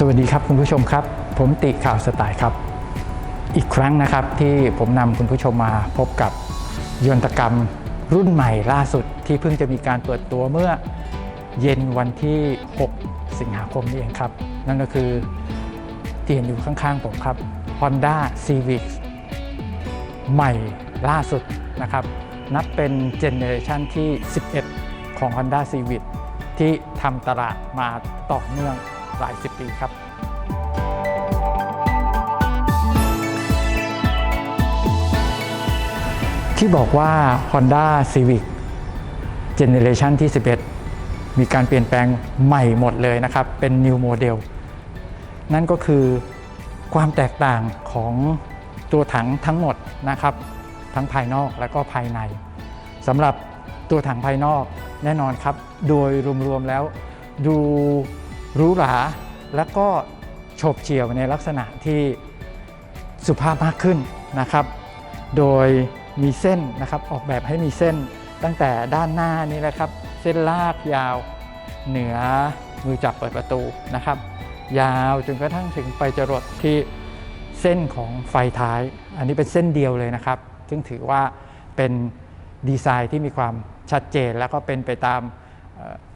สวัสดีครับคุณผู้ชมครับ ผมติข่าวสไตล์ครับ อีกครั้งนะครับที่ผมนำคุณผู้ชมมาพบกับยนตกรรมรุ่นใหม่ล่าสุดที่เพิ่งจะมีการเปิดตัวเมื่อเย็นวันที่ 6 สิงหาคมนี้เองครับ นั่นก็คือที่เห็นอยู่ข้างๆผมครับ Honda Civic ใหม่ล่าสุดนะครับ นับเป็นเจเนอเรชันที่ 11 ของ Honda Civic ที่ทำตลาดมาต่อเนื่องหลายสิบปีครับที่บอกว่า Honda Civic Generation ที่ 11 มีการเปลี่ยนแปลงใหม่หมดเลยนะครับ เป็น New Model นั่นก็คือความแตกต่างของตัวถังทั้งหมดนะครับ ทั้งภายนอกและก็ภายในสำหรับตัวถังภายนอกแน่นอนครับ โดยรวมๆแล้วดู หรูหราและก็โฉบเฉี่ยวในลักษณะที่สุภาพมากขึ้นนะครับ โดยมีเส้นนะครับออกแบบให้มีเส้นตั้งแต่ด้านหน้านี้แหละครับ เส้นลากยาวเหนือมือจับเปิดประตูนะครับ ยาวจนกระทั่งถึงไปจรดที่เส้นของไฟท้าย อันนี้เป็นเส้นเดียวเลยนะครับ ซึ่งถือว่าเป็นดีไซน์ที่มีความชัดเจนแล้วก็เป็นไปตาม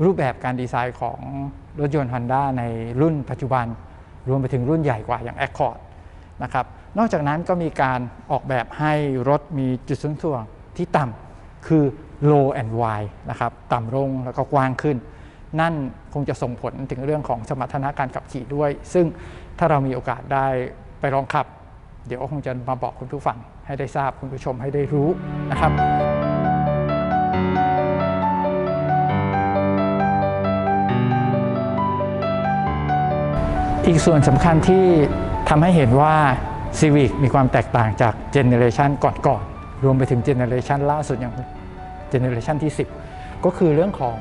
รูปแบบการดีไซน์ของรถยนต์ Honda ในรุ่นปัจจุบัน รวมไปถึงรุ่นใหญ่กว่าอย่าง Accord นะครับนอกจากนั้นก็มีการออกแบบให้รถมีจุดศูนย์ถ่วงที่ต่ำคือ low and wide นะครับต่ำลงแล้วก็กว้างขึ้น นั่นคงจะส่งผลถึงเรื่องของสมรรถนะการขับขี่ด้วย ซึ่งถ้าเรามีโอกาสได้ไปลองขับ เดี๋ยวคงจะมาบอกคุณผู้ฟังให้ได้ทราบคุณผู้ชมให้ได้รู้นะครับ อีกส่วนสำคัญที่ทำให้เห็นว่า Civic มีความแตกต่างจากเจเนเรชันก่อนๆรวมไปถึงเจเนเรชันล่าสุดอย่างเจเนเรชันที่ 10 ก็คือเรื่องของ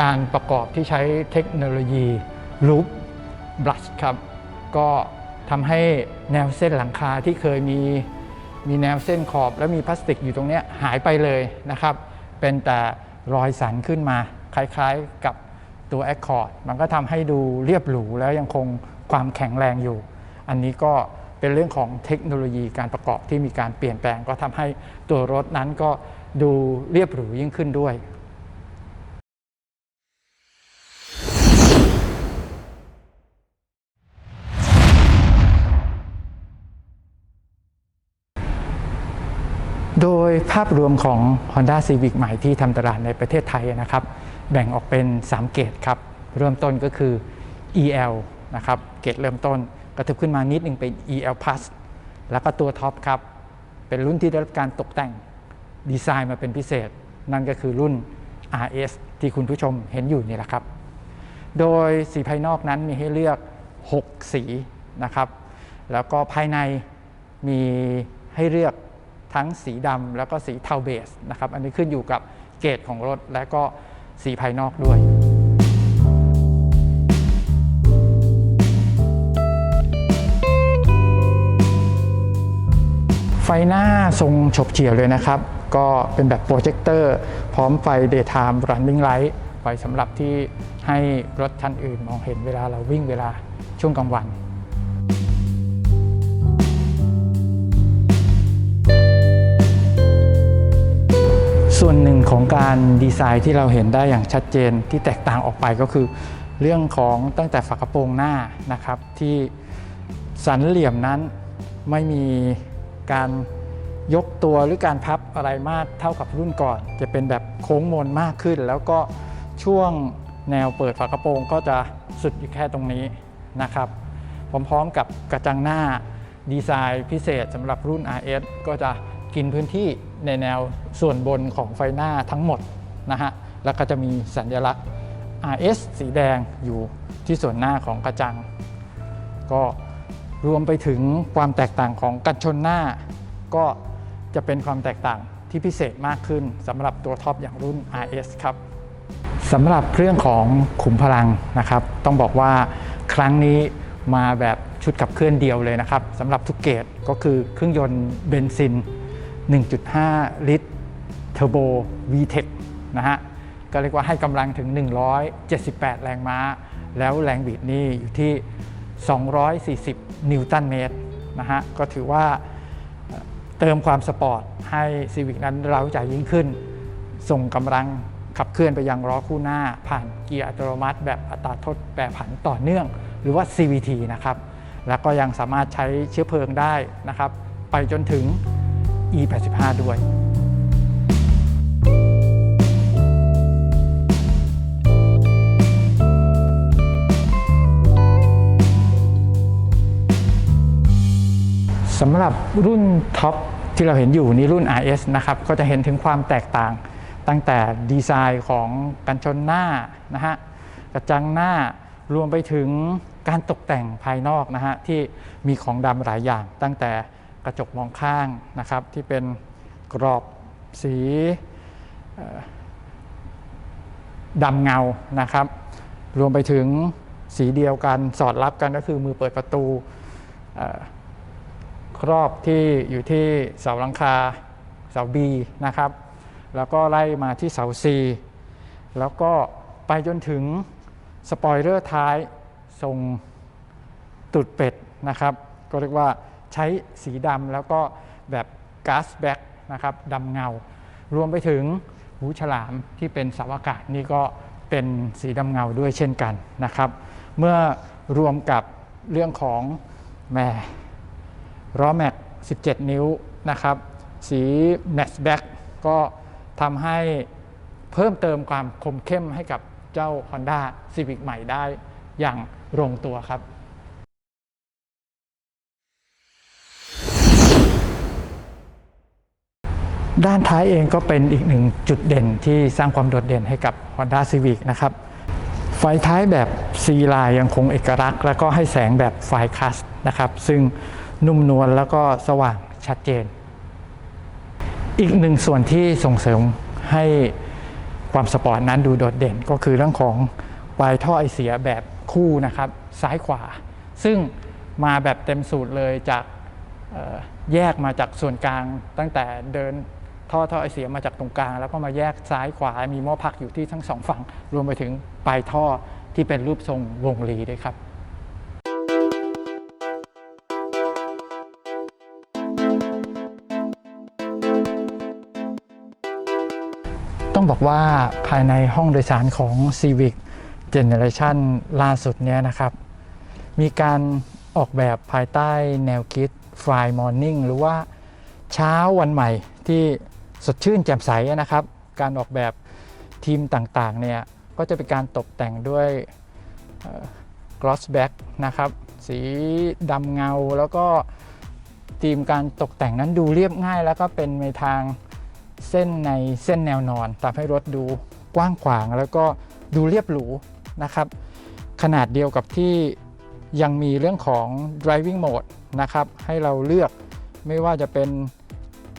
การประกอบที่ใช้เทคโนโลยี Loop Brush ครับก็ทำให้แนวเส้นหลังคาที่เคยมีมีแนวเส้นขอบและมีพลาสติกอยู่ตรงเนี้ยหายไปเลยนะครับ เป็นแต่รอยสันขึ้นมาคล้ายๆกับ ตัว Accord มันก็ทำให้ดูเรียบหรูแล้วยังคงความแข็งแรงอยู่ อันนี้ก็เป็นเรื่องของเทคโนโลยีการประกอบที่มีการเปลี่ยนแปลง ก็ทำให้ตัวรถนั้นก็ดูเรียบหรูยิ่งขึ้นด้วยาพรวมของ Honda Civic ใหม่ที่ทำตลาดในประเทศไทยนะครับ แบ่งออกเป็น 3 เกรดครับ เริ่มต้นก็คือ EL นะครับเกรดเริ่มต้นกระทิบขึ้นมานิดนึงเป็น EL Plus แล้วก็ตัวท็อปครับ เป็นรุ่นที่ได้รับการตกแต่งดีไซน์มาเป็นพิเศษ นั่นก็คือรุ่น RS ที่คุณผู้ชมเห็นอยู่นี่แหละครับ โดยสีภายนอกนั้นมีให้เลือก 6 สีนะครับ แล้วก็ภายในมีให้เลือก ทั้งสีดำแล้วก็สีเทาเบสนะครับ อันนี้ขึ้นอยู่กับเกรดของรถและก็สีภายนอกด้วยไฟหน้าทรงฉบเฉี่ยวเลยนะครับ ก็เป็นแบบโปรเจคเตอร์ พร้อมไฟ daytime running light ไฟสำหรับที่ให้รถคันอื่นมองเห็นเวลาเราวิ่งเวลาช่วงกลางวัน ส่วนหนึ่งของการดีไซน์ที่เราเห็นได้อย่างชัดเจนที่แตกต่างออกไปก็คือ เรื่องของตั้งแต่ฝากระโปรงหน้านะครับที่สันเหลี่ยมนั้นไม่มีการยกตัวหรือการพับอะไรมากเท่ากับรุ่นก่อน จะเป็นแบบโค้งมนมากขึ้น แล้วก็ช่วงแนวเปิดฝากระโปรงก็จะสุดอยู่แค่ตรงนี้นะครับพร้อมๆกับกระจังหน้าดีไซน์พิเศษสำหรับรุ่น RS ก็จะกินพื้นที่ ในแนวส่วนบนของไฟหน้าทั้งหมดนะฮะแล้วก็จะมีสัญลักษณ์ RS สีแดงอยู่ที่ส่วนหน้าของกระจัง ก็รวมไปถึงความแตกต่างของกันชนหน้า ก็จะเป็นความแตกต่างที่พิเศษมากขึ้นสำหรับตัวท็อปอย่างรุ่น RS ครับสำหรับเรื่องของขุมพลังนะครับ ต้องบอกว่าครั้งนี้มาแบบชุดขับเคลื่อนเดียวเลยนะครับสำหรับทุกเกรดก็คือเครื่องยนต์เบนซิน 1.5 ลิตรเทอร์โบ VTEC นะฮะ ก็เรียกว่าให้กำลังถึง 178 แรงม้า แล้วแรงบิดนี่อยู่ที่ 240 นิวตันเมตรนะฮะ ก็ถือว่าเติมความสปอร์ตให้ Civic นั้นเร้าใจยิ่งขึ้น ส่งกำลังขับเคลื่อนไปยังล้อคู่หน้า ผ่านเกียร์อัตโนมัติ แบบอัตราทดแปรผันต่อเนื่อง หรือว่า CVT นะครับ แล้วก็ยังสามารถใช้เชื้อเพลิงได้นะครับ ไปจนถึง E85 ด้วย สำหรับรุ่นท็อปที่เราเห็นอยู่นี่รุ่น RS นะครับ ก็จะเห็นถึงความแตกต่างตั้งแต่ดีไซน์ของกันชนหน้านะฮะกระจังหน้ารวมไปถึงการตกแต่งภายนอกนะฮะที่มีของดำหลายอย่างตั้งแต่ กระจกมองข้างนะครับ ที่เป็นกรอบสีดำเงานะครับ รวมไปถึงสีเดียวกันสอดรับกันก็คือมือเปิดประตูครอบที่อยู่ที่เสาหลังคาเสา B นะครับ แล้วก็ไล่มาที่เสา C แล้วก็ไปจนถึงสปอยเลอร์ท้ายทรงตุดเป็ดนะครับ ก็เรียกว่า ใช้สีดำแล้วก็แบบก๊าซแบ็กนะครับดำเงา รวมไปถึงหูฉลามที่เป็นสาอากาศนี่ก็เป็นสีดำเงาด้วยเช่นกันนะครับ เมื่อรวมกับเรื่องของแม่ล้อแม็ก 17 นิ้วนะครับ สีแมทแบ็กก็ทำให้เพิ่มเติมความคมเข้มให้กับเจ้า Honda Civic ใหม่ได้อย่างลงตัวครับ ด้านท้ายเองก็เป็นอีกหนึ่งจุดเด่นที่สร้างความโดดเด่นให้กับ Honda Civic นะครับ ไฟท้ายแบบ C line ยังคงเอกลักษณ์ แล้วก็ให้แสงแบบไฟคัสนะครับ ซึ่งนุ่มนวลแล้วก็สว่างชัดเจน อีกหนึ่งส่วนที่ส่งเสริมให้ความสปอร์ตนั้นดูโดดเด่นก็คือเรื่องของปลายท่อไอเสียแบบคู่นะครับ ซ้ายขวา ซึ่งมาแบบเต็มสูตรเลยจากแยกมาจากส่วนกลางตั้งแต่เดิน ท่อท่อไอเสียมาจากตรงกลาง แล้วก็มาแยกซ้ายขวา มีหม้อพักอยู่ที่ทั้งสองฝั่ง รวมไปถึงปลายท่อที่เป็นรูปทรงวงรีด้วยครับต้องบอกว่าภายในห้องโดยสารของ Civic Generation ล่าสุดเนี้ยนะครับ มีการออกแบบภายใต้แนวคิด Fly Morning หรือว่าเช้าวันใหม่ที่ สดชื่นแจ่มใสนะครับ การออกแบบทีมต่างๆเนี่ยก็จะเป็นการตกแต่งด้วยเอ่อ gloss back นะครับ สีดำเงาแล้วก็ทีมการตกแต่งนั้นดูเรียบง่าย แล้วก็เป็นในทางเส้นในเส้นแนวนอนทำให้รถดูกว้างขวางแล้วก็ดูเรียบหรูนะครับ ขนาดเดียวกับที่ยังมีเรื่องของ driving mode นะครับ ให้เราเลือกไม่ว่าจะเป็น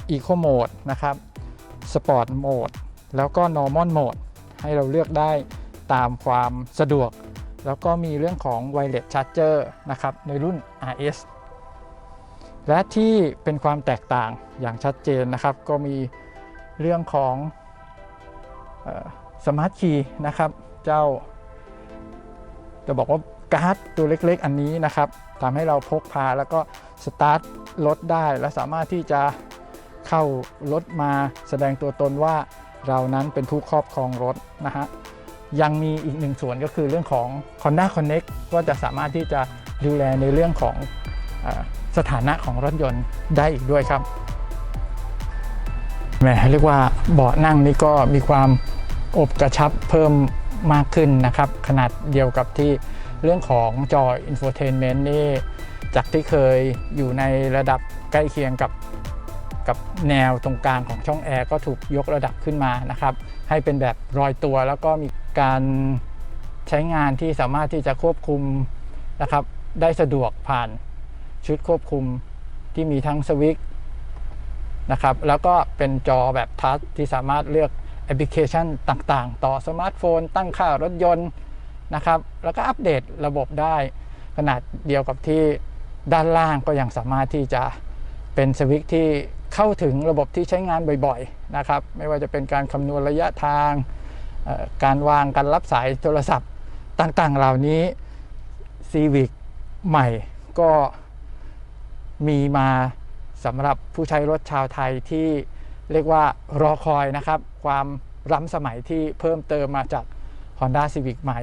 eco mode นะครับ sport mode แล้วก็ normal mode ให้เราเลือกได้ตามความสะดวก แล้วก็มีเรื่องของ wireless charger นะครับในรุ่น RS และที่เป็นความแตกต่างอย่างชัดเจนนะครับ ก็มีเรื่องของสมาร์ทคีย์นะครับ เจ้า จะบอกว่าการ์ดตัวเล็กๆ อันนี้นะครับทำให้เราพกพาแล้วก็สตาร์ทรถได้ และสามารถที่จะ เข้ารถมาแสดงตัวตนว่าเรานั้นเป็นผู้ครอบครองรถนะฮะยังมีอีกหนึ่งส่วนก็คือเรื่องของ Honda Connect ก็จะสามารถที่จะดูแลในเรื่องของอสถานะของรถยนต์ได้อีกด้วยครับแหมเรียกว่าเบาะนั่งนี่ก็มีความอบกระชับเพิ่มมากขึ้นนะครับ ขนาดเดียวกับที่เรื่องของจอ Infotainment นี่จากที่เคยอยู่ในระดับใกล้เคียงกับ กับแนวตรงกลางของช่องแอร์ก็ถูกยกระดับขึ้นมานะครับ ให้เป็นแบบรอยตัวแล้วก็มีการใช้งานที่สามารถที่จะควบคุมนะครับ ได้สะดวกผ่านชุดควบคุมที่มีทั้งสวิตนะครับ แล้วก็เป็นจอแบบทัชที่สามารถเลือกแอปพลิเคชันต่างๆ ต่อสมาร์ทโฟน ตั้งค่ารถยนต์นะครับ แล้วก็อัปเดตระบบได้ ขนาดเดียวกับที่ด้านล่างก็ยังสามารถที่จะเป็นสวิตที่ เข้าถึงระบบที่ใช้งานบ่อยๆนะครับ ไม่ว่าจะเป็นการคำนวณระยะทาง การวางการรับสายโทรศัพท์ต่างๆ เหล่านี้ Civic ใหม่ก็มีมาสำหรับผู้ใช้รถชาวไทยที่เรียกว่ารอคอยนะครับ ความล้ำสมัยที่เพิ่มเติมมาจาก Honda Civic ใหม่